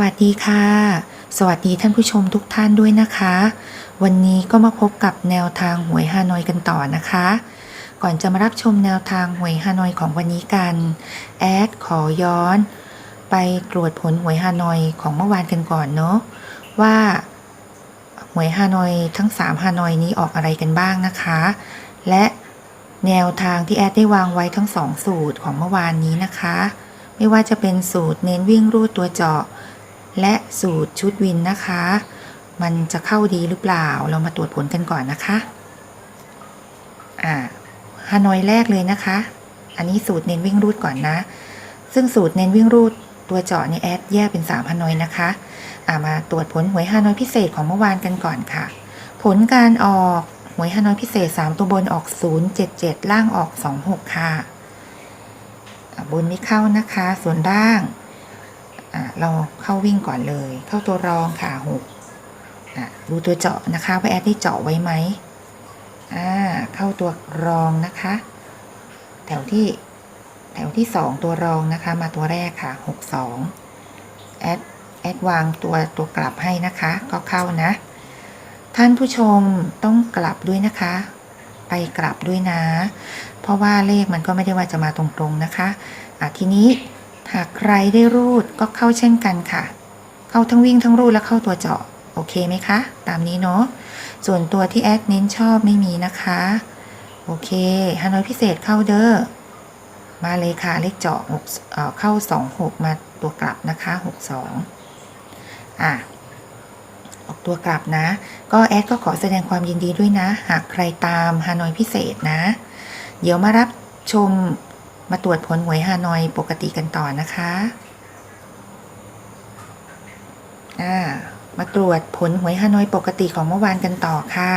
วัสดีค่ะ สวัสดีท่านผู้ชมทุกท่านด้วยนะคะ วันนี้ก็มาพบกับแนวทางหวยฮานอยกันต่อนะคะ ก่อนจะมารับชมแนวทางหวยฮานอยของวันนี้กันแอดขอย้อน ไปตรวจผลหวยฮานอยของเมื่อวานกันก่อนเนาะว่าหวยฮานอยทั้ง3ฮานอยนี้ออกอะไรกันบ้างนะคะ และแนวทางที่แอดได้วางไว้ทั้ง 2 สูตรของเมื่อวานนี้นะคะไม่ว่าจะเป็นสูตรเน้นวิ่งรูดตัวเจาะ และสูตรชุดวินนะคะ มันจะเข้าดีหรือเปล่า เรามาตรวจผลกันก่อนนะคะอ่าฮานอยแรกเลยนะคะ อันนี้สูตรเน้นวิ่งรูดก่อนนะ ซึ่งสูตรเน้นวิ่งรูดตัวเจาะเนี่ยแอดแยกเป็น3ฮานอยนะคะอ่ามาตรวจผลหวยฮานอยพิเศษของเมื่อวานกันก่อนค่ะ ผลการออกหวยฮานอยพิเศษ 3 ตัวบนออก 077 ล่างออก 26 ค่ะอ่าบนไม่เข้านะคะ ส่วนล่าง เราเข้าวิ่งก่อนเลย เข้าตัวรองค่ะหกอะดูตัวเจาะนะคะว่าแอดได้เจาะไว้ไหมอ่าเข้าตัวรองนะคะ แถวที่แถวที่สองตัวรองนะคะ มาตัวแรกค่ะหกสองแอดแอดวางตัวตัวกลับให้นะคะ ก็เข้านะ ท่านผู้ชมต้องกลับด้วยนะคะ ไปกลับด้วยนะ เพราะว่าเลขมันก็ไม่ได้ว่าจะมาตรงๆนะคะอะทีนี้ หากใครได้รูดก็เข้าเช่นกันค่ะ เข้าทั้งวิ่งทั้งรูดและเข้าตัวเจาะ โอเคไหมคะ ตามนี้เนาะ ส่วนตัวที่แอดเน้นชอบไม่มีนะคะ โอเคฮานอยพิเศษเข้าเด้อ มาเลยค่ะ เลขเจาะหกเอ่อเข้าสองหกมาตัวกลับนะคะหกสองอะออกตัวกลับนะ ก็แอดก็ขอแสดงความยินดีด้วยนะ หากใครตามฮานอยพิเศษนะ เดี๋ยวมารับชม มาตรวจผลหวยฮานอยปกติกันต่อนะคะอ่ามาตรวจผลหวยฮานอยปกติของเมื่อวานกันต่อค่ะ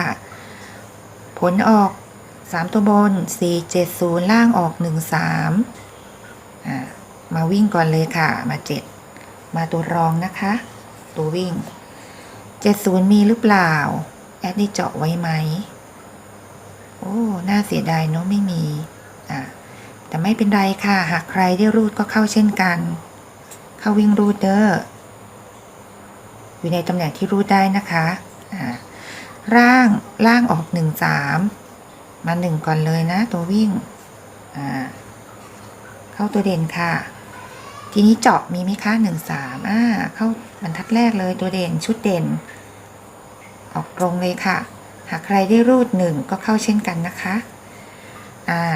ผลออก 3 ตัวบน 4 7 0 ล่างออก 1 3อ่ามาวิ่งก่อนเลยค่ะ มา 7 มาตัวรองนะคะ ตัววิ่ง 70 มีหรือเปล่า แอดได้เจาะไว้ไหม โอ้ น่าเสียดายเนาะไม่มี อ่า แต่ไม่เป็นไรค่ะ หากใครได้รูดก็เข้าเช่นกัน เข้าวิ่งรูดเดอร์อยู่ในตำแหน่งที่รูดได้นะคะอ่าร่างล่างออกหนึ่งสามมาหนึ่งก่อนเลยนะ ตัววิ่งอ่าเข้าตัวเด่นค่ะ ทีนี้เจาะมีไหมคะหนึ่งสามอ่าเข้าบรรทัดแรกเลยตัวเด่นชุดเด่น ออกตรงเลยค่ะ หากใครได้รูดหนึ่งก็เข้าเช่นกันนะคะ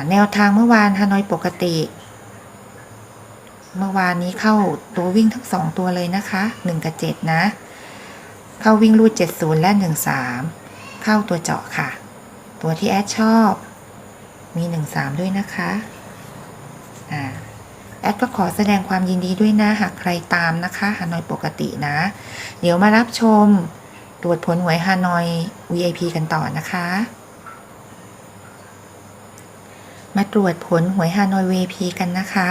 แนวทางเมื่อวานฮานอยปกติ เมื่อวานนี้เข้าตัววิ่งทั้งสองตัวเลยนะคะหนึ่งกับเจ็ดนะ เข้าวิ่งรูดเจ็ดศูนย์และหนึ่งสามเข้าตัวเจาะค่ะ ตัวที่แอดชอบมีหนึ่งสามด้วยนะคะอ่าแอดก็ขอแสดงความยินดีด้วยนะ หากใครตามนะคะฮานอยปกตินะ เดี๋ยวมารับชมตรวจผลหวยฮานอย VIP กันต่อนะคะ มาตรวจผลหวยฮานอย VP กันนะคะ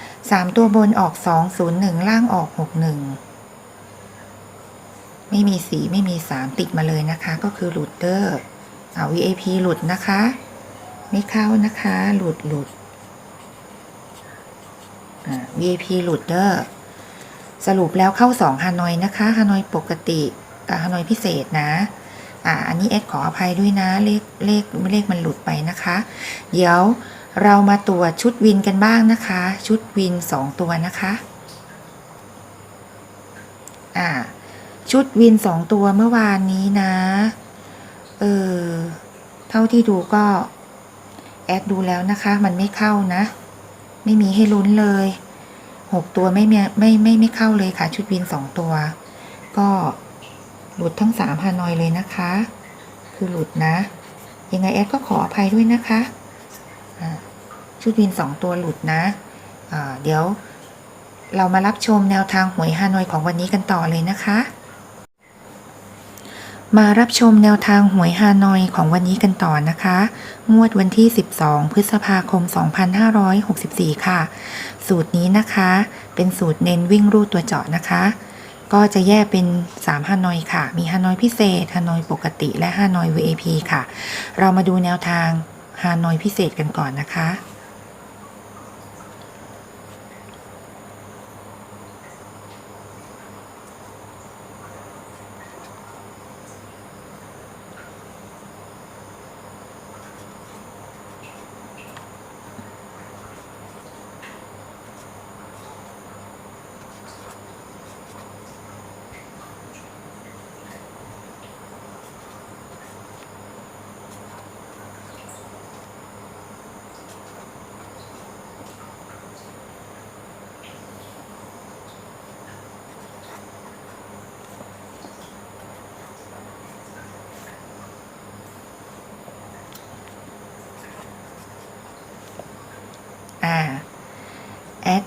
3 ตัวบนออก 201 ล่างออก 61 ไม่มีสีไม่มี 3 ติดมาเลยนะคะ ก็คือหลุดเดอร์เอา VAP หลุดนะคะ ไม่เข้านะคะ หลุดหลุดอ่า VAP หลุดเดอร์สรุปแล้วเข้า 2 ฮานอยนะคะ ฮานอยปกติกับฮานอยพิเศษนะ อ่าอันนี้เอสขออภัยด้วยนะเลขเลขเลขมันหลุดไปนะคะ เดี๋ยวเรามาตรวจชุดวินกันบ้างนะคะ ชุดวิน 2 ตัวนะคะอ่าชุดวิน 2 ตัวเมื่อวานนี้นะเออเท่าที่ดูก็แอดดูแล้วนะคะ มันไม่เข้านะ ไม่มีให้ลุ้นเลย 6 ตัวไม่มีไม่ไม่ไม่เข้าเลยค่ะ ชุดวิน 2 ตัว ก็ หลุดทั้ง3ฮานอยเลยนะคะ คือหลุดนะ ยังไงแอดก็ขออภัยด้วยนะคะชุดวินสองตัวหลุดนะอ่าเดี๋ยวเรามารับชมแนวทางหวยฮานอยของวันนี้กันต่อเลยนะคะ มารับชมแนวทางหวยฮานอยของวันนี้กันต่อนะคะ งวดวันที่ 12 พฤษภาคม 2564 ค่ะ สูตรนี้นะคะ เป็นสูตรเน้นวิ่งรูดตัวเจาะนะคะ ก็จะแยกเป็น 3 ฮานอยค่ะ มีฮานอยพิเศษ ฮานอยปกติ และฮานอย VAP ค่ะ เรามาดูแนวทางฮานอยพิเศษกันก่อนนะคะ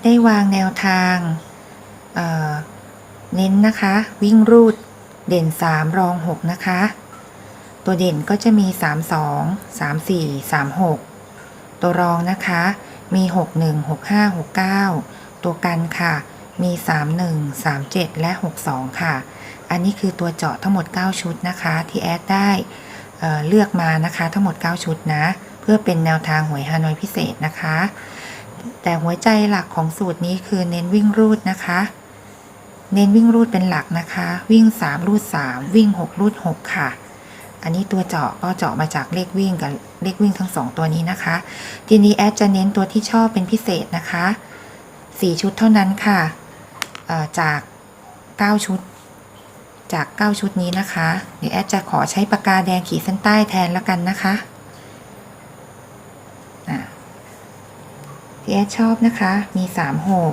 ได้วางแนวทางเเน้นนะคะ วิ่งรูดเด่น 3 รอง 6 นะคะ ตัวเด่นก็จะมี 3 2 3 4 3 6 ตัวรองนะคะ มี 6 1 6 5 6 9 ตัวกันค่ะ มี 3 1 3 7 และ 6 2 ค่ะ อันนี้คือตัวเจาะทั้งหมด 9 ชุดนะคะ ที่แอดได้เเลือกมานะคะทั้งหมด 9 ชุดนะ เพื่อเป็นแนวทางหวยฮานอยพิเศษนะคะ แต่หัวใจหลักของสูตรนี้คือเน้นวิ่งรูดนะคะ เน้นวิ่งรูดเป็นหลักนะคะ วิ่ง 3 รูด 3 วิ่ง 6 รูด 6 ค่ะ อันนี้ตัวเจาะก็เจาะมาจากเลขวิ่งกับเลขวิ่งทั้ง 2 ตัวนี้นะคะ ทีนี้แอดจะเน้นตัวที่ชอบเป็นพิเศษนะคะ 4 ชุดเท่านั้นค่ะ จาก 9 ชุดจาก 9 ชุดนี้นะคะ เดี๋ยวแอดจะขอใช้ปากกาแดงขีดเส้นใต้แทนแล้วกันนะคะอะที่แอดชอบนะคะ มี3 6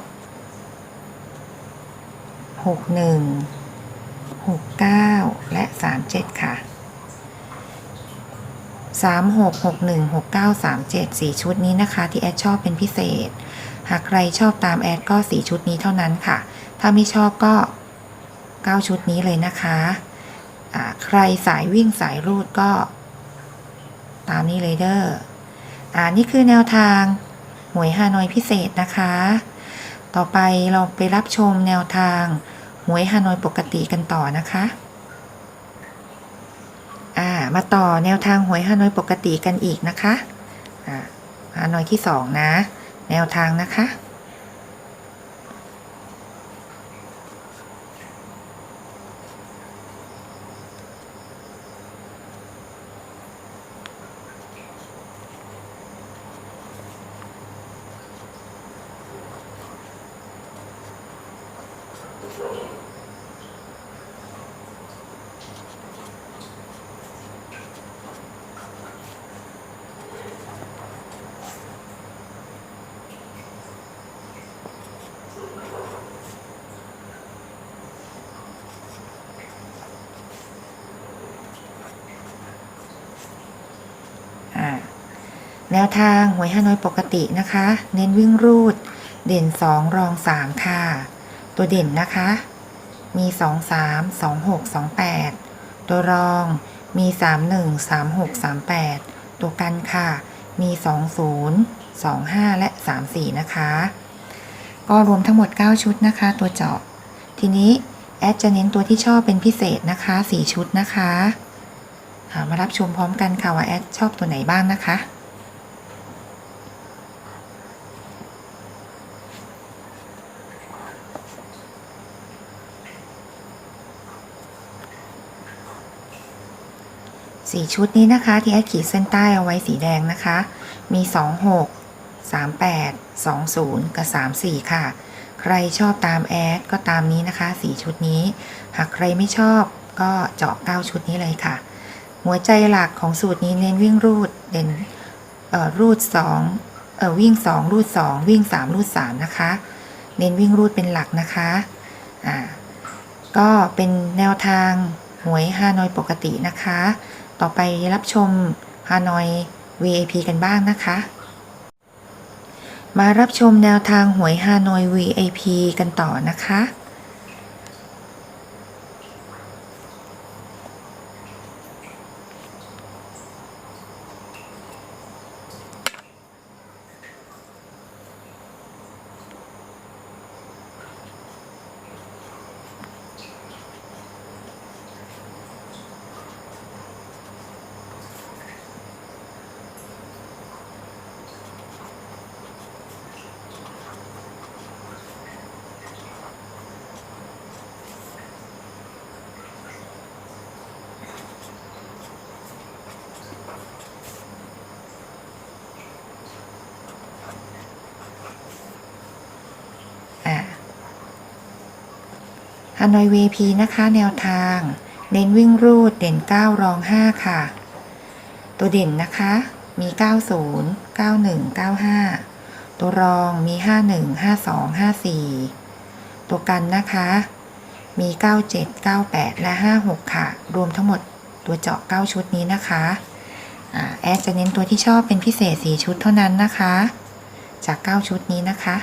6 1 6 9และ3 7ค่ะ3 6 6 1 6 9 3 7 4ชุดนี้นะคะ ที่แอดชอบเป็นพิเศษ หากใครชอบตามแอดก็4ชุดนี้เท่านั้นค่ะ ถ้าไม่ชอบก็9ชุดนี้เลยนะคะใครสายวิ่งสายรูดก็ ตามนี้เลยเด้ออ่านี่คือแนวทาง หวยฮานอยพิเศษนะคะ ต่อไปเราไปรับชมแนวทางหวยฮานอยปกติกันต่อนะคะอ่ามาต่อแนวทางหวยฮานอยปกติกันอีกนะคะอ่าฮานอยที่สองนะ แนวทางนะคะ แนวทางหวยฮานอยปกตินะคะ เน้นวิ่งรูด เด่น 2 รอง 3 ค่ะ ตัวเด่นนะคะ มี 2 3 2 6 2 8 ตัวรองมี 3 1 3 6 3 8 ตัวกันค่ะ มี 2 0 2 5 และ 3 4 นะคะ ก็รวมทั้งหมด 9 ชุดนะคะ ตัวเจาะ ทีนี้ แอดจะเน้นตัวที่ชอบเป็นพิเศษนะคะ 4 ชุดนะคะค่ะมารับชมพร้อมกันค่ะว่าแอดชอบตัวไหนบ้างนะคะ สี่ชุดนี้นะคะ ที่แอดขีดเส้นใต้เอาไว้สีแดงนะคะ มี 26 38 20 กับ 34 ค่ะ ใครชอบตามแอดก็ตามนี้นะคะ 4 ชุดนี้ หากใครไม่ชอบก็เจาะ 9 ชุดนี้เลยค่ะ หัวใจหลักของสูตรนี้เน้นวิ่งรูดเด่นรูด2เอ่อวิ่ง 2 รูด 2 วิ่ง 3 รูด 3 นะคะ เน้นวิ่งรูดเป็นหลักนะคะอ่าก็เป็นแนวทางหวยฮานอยปกตินะคะ ต่อไปรับชมฮานอย VIP กันบ้างนะคะ มารับชมแนวทางหวยฮานอย VIP กันต่อนะคะ ฮานอย VP นะคะแนวทาง เน้นวิ่งรูดเด่น 9 รอง 5 ค่ะ ตัวเด่นนะคะ มี 90 91 95 ตัวรองมี 51 52 54 ตัวกันนะคะ มี 97 98 และ 56 ค่ะ รวมทั้งหมดตัวเจาะ 9 ชุดนี้นะคะแอดจะเน้นตัวที่ชอบเป็นพิเศษ 4 ชุดเท่านั้นนะคะ จาก 9 ชุดนี้นะคะ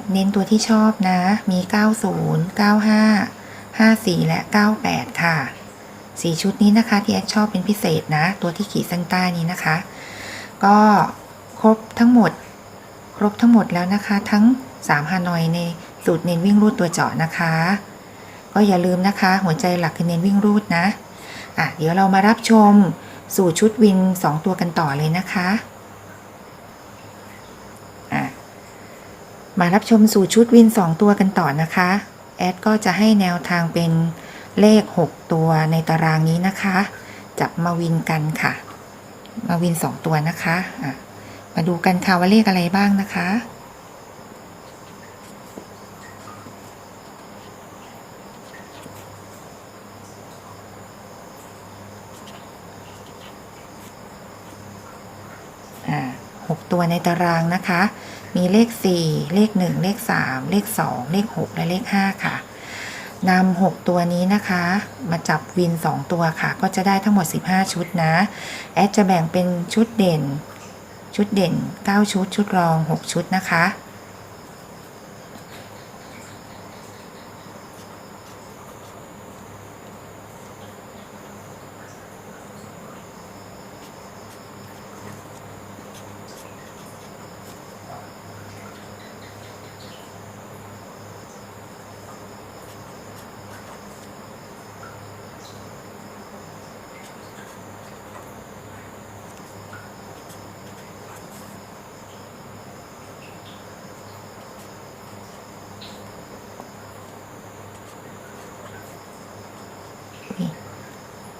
ด เน้นตัวที่ชอบนะ มี 90 95 54 และ 98 ค่ะสีชุดนี้นะคะที่แอดชอบเป็นพิเศษนะ ตัวที่ขีดเส้นใต้นี้นะคะ ก็ครบทั้งหมด ครบทั้งหมดแล้วนะคะ ทั้ง 3 ฮานอยในสูตรเน้นวิ่งรูดตัวเจาะนะคะ ก็อย่าลืมนะคะ หัวใจหลักคือเน้นวิ่งรูดนะอะเดี๋ยวเรามารับชม สู่ชุดวิน 2 ตัวกันต่อเลยนะคะอะ มารับชมสู่ชุดวิน 2 ตัวกันต่อนะคะ แอดก็จะให้แนวทางเป็นเลข 6 ตัวในตารางนี้นะคะ จับมาวินกันค่ะ มาวิน 2 ตัวนะคะะมาดูกันค่ะว่าเลขอะไรบ้างนะคะหกตัวในตารางนะคะ มีเลข 4 เลข 1 เลข 3 เลข 2 เลข 6 และเลข 5 ค่ะนำ6ตัวนี้นะคะ มาจับวิน 2 ตัวค่ะ ก็จะได้ทั้งหมด 15 ชุดนะ แอดจะแบ่งเป็นชุดเด่น ชุดเด่น 9 ชุด ชุดรอง 6 ชุดนะคะ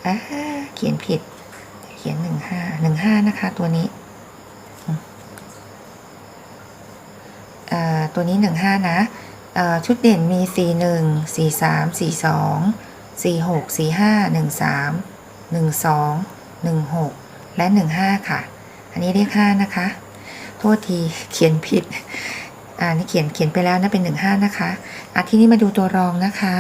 อ่าเขียนผิด เขียนหนึ่งห้าหนึ่งห้านะคะ ตัวนี้ตัวนี้หนึ่งห้านะชุดเด่นมีสี่หนึ่งสี่สามสี่สองสี่หกสี่ห้าหนึ่งสามหนึ่งสองหนึ่งหกและหนึ่งห้าค่ะ อันนี้เลขห้านะคะ โทษทีเขียนผิดอ่านี่เขียนเขียนไปแล้วนะเป็นหนึ่งห้านะคะอะทีนี้มาดูตัวรองนะคะ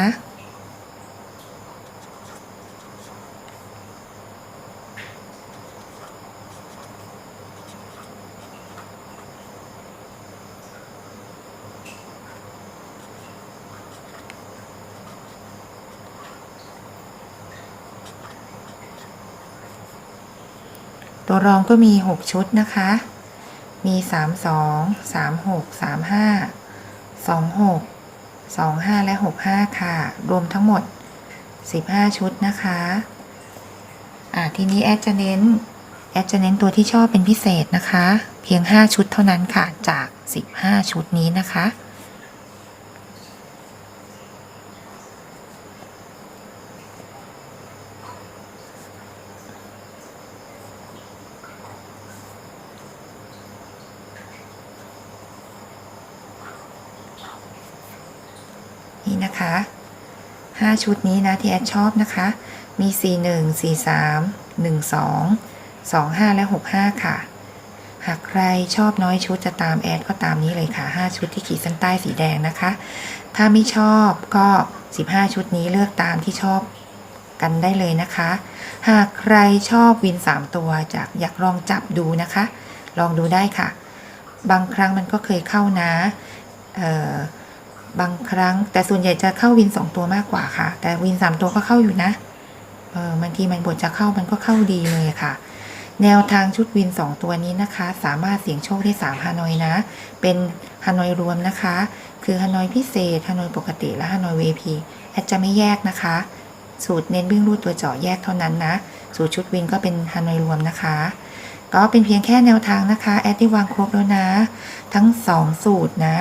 ตัวรองก็มี 6 ชุดนะคะ มี 3 2 3 6 3 5 2 6 2 5 และ 6 5 ค่ะ รวมทั้งหมด 15 ชุดนะคะอ่าทีนี้แอดจะเน้น แอดจะเน้นตัวที่ชอบเป็นพิเศษนะคะ เพียง 5 ชุดเท่านั้นค่ะ จาก 15 ชุดนี้นะคะ นี่นะคะ 5 ชุดนี้นะที่แอดชอบนะคะ มี 4 1 4 3 1 2 2 5 และ 6 5 ค่ะ หากใครชอบน้อยชุดจะตามแอดก็ตามนี้เลยค่ะ 5 ชุดที่ขีดเส้นใต้สีแดงนะคะ ถ้าไม่ชอบก็ 15 ชุดนี้เลือกตามที่ชอบกันได้เลยนะคะ หากใครชอบวิน 3 ตัวจากอยากลองจับดูนะคะ ลองดูได้ค่ะ บางครั้งมันก็เคยเข้านะ เอ่อ บางครั้ง แต่ส่วนใหญ่จะเข้าวินสองตัวมากกว่าค่ะ แต่วินสามตัวก็เข้าอยู่นะเออบางทีมันบทจะเข้ามันก็เข้าดีเลยค่ะ แนวทางชุดวินสองตัวนี้นะคะ สามารถเสี่ยงโชคได้สามฮานอยนะ เป็นฮานอยรวมนะคะ คือฮานอยพิเศษฮานอยปกติและฮานอย VIP แอดจะไม่แยกนะคะ สูตรเน้นวิ่งรูดตัวเจาะแยกเท่านั้นนะ สูตรชุดวินก็เป็นฮานอยรวมนะคะก็เป็นเพียงแค่แนวทางนะคะ แอดได้วางครบแล้วนะ ทั้งสองสูตรนะ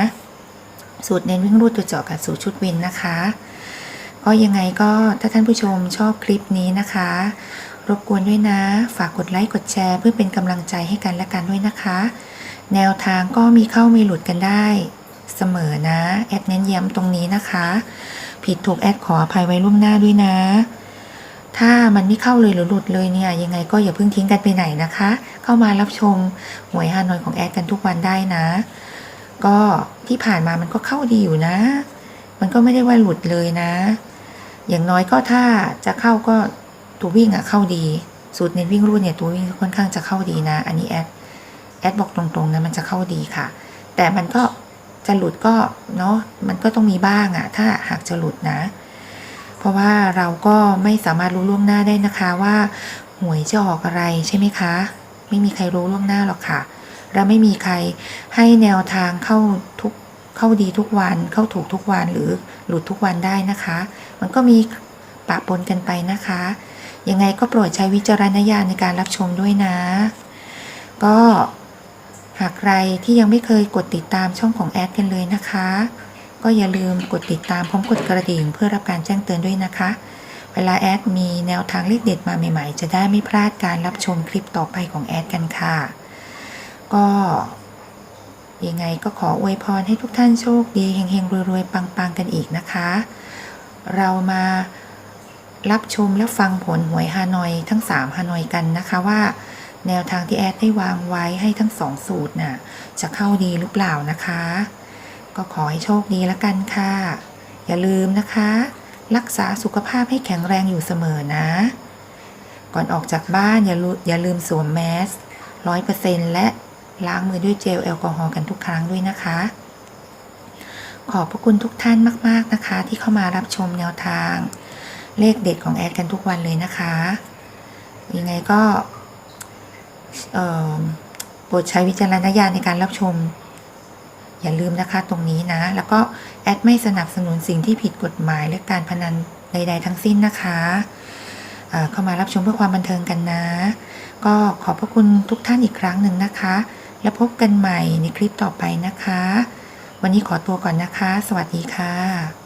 สูตรเน้นวิ่งรูดตัวเจาะกับสูตรชุดวินนะคะ ก็ยังไงก็ถ้าท่านผู้ชมชอบคลิปนี้นะคะ รบกวนด้วยนะ ฝากกดไลค์กดแชร์ เพื่อเป็นกำลังใจให้กันและกันด้วยนะคะ แนวทางก็มีเข้ามีหลุดกันได้เสมอนะ แอดเน้นย้ำตรงนี้นะคะ ผิดถูกแอดขออภัยไว้ล่วงหน้าด้วยนะ ถ้ามันไม่เข้าเลยหรือหลุดเลยเนี่ย ยังไงก็อย่าเพิ่งทิ้งกันไปไหนนะคะ เข้ามารับชมหวยฮานอยของแอดกันทุกวันได้นะ ก็ที่ผ่านมามันก็เข้าดีอยู่นะ มันก็ไม่ได้ว่าหลุดเลยนะ อย่างน้อยก็ถ้าจะเข้าก็ตัววิ่งอะเข้าดี สูตรเน้นวิ่งรูดเนี่ยตัววิ่งค่อนข้างจะเข้าดีนะ อันนี้แอดแอดบอกตรงๆนะมันจะเข้าดีค่ะ แต่มันก็จะหลุดก็เนาะมันก็ต้องมีบ้างอะถ้าหากจะหลุดนะ เพราะว่าเราก็ไม่สามารถรู้ล่วงหน้าได้นะคะว่าหวยจะออกอะไรใช่ไหมคะ ไม่มีใครรู้ล่วงหน้าหรอกค่ะ และไม่มีใครให้แนวทางเข้าทุกเข้าดีทุกวันเข้าถูกทุกวันหรือหลุดทุกวันได้นะคะ มันก็มีปะปนกันไปนะคะ ยังไงก็โปรดใช้วิจารณญาณในการรับชมด้วยนะ ก็หากใครที่ยังไม่เคยกดติดตามช่องของแอดกันเลยนะคะ ก็อย่าลืมกดติดตามพร้อมกดกระดิ่งเพื่อรับการแจ้งเตือนด้วยนะคะ เวลาแอดมีแนวทางเลขเด็ดมาใหม่ ๆ จะได้ไม่พลาดการรับชมคลิปต่อไปของแอดกันค่ะ ก็ยังไงก็ขออวยพรให้ทุกท่านโชคดีเฮงๆรวยๆปังๆกันอีกนะคะ เรามารับชมและฟังผลหวยฮานอยทั้ง 3ฮานอยกันนะคะว่า แนวทางที่แอดได้วางไว้ให้ทั้งสองสูตรน่ะจะเข้าดีหรือเปล่านะคะ ก็ขอให้โชคดีล้วกันค่ะ อย่าลืมนะคะ รักษาสุขภาพให้แข็งแรงอยู่เสมอนะ ก่อนออกจากบ้านอย่าลืมสวมแมสร้อยเปอร์เซ็นและ ล้างมือด้วยเจลแอลกอฮอล์กันทุกครั้งด้วยนะคะ ขอบพระคุณทุกท่านมาก ๆนะคะ ที่เข้ามารับชมแนวทาง เลขเด็ดของแอดกันทุกวันเลยนะคะ ยังไงก็โปรดใช้วิจารณญาณในการรับชม อย่าลืมนะคะตรงนี้นะ แล้วก็แอดไม่สนับสนุนสิ่งที่ผิดกฎหมายและการพนันใด ๆ ทั้งสิ้นนะคะเอ่อเข้ามารับชมเพื่อความบันเทิงกันนะ ก็ขอบพระคุณทุกท่านอีกครั้งหนึ่งนะคะ แล้วพบกันใหม่ในคลิปต่อไปนะคะ วันนี้ขอตัวก่อนนะคะ สวัสดีค่ะ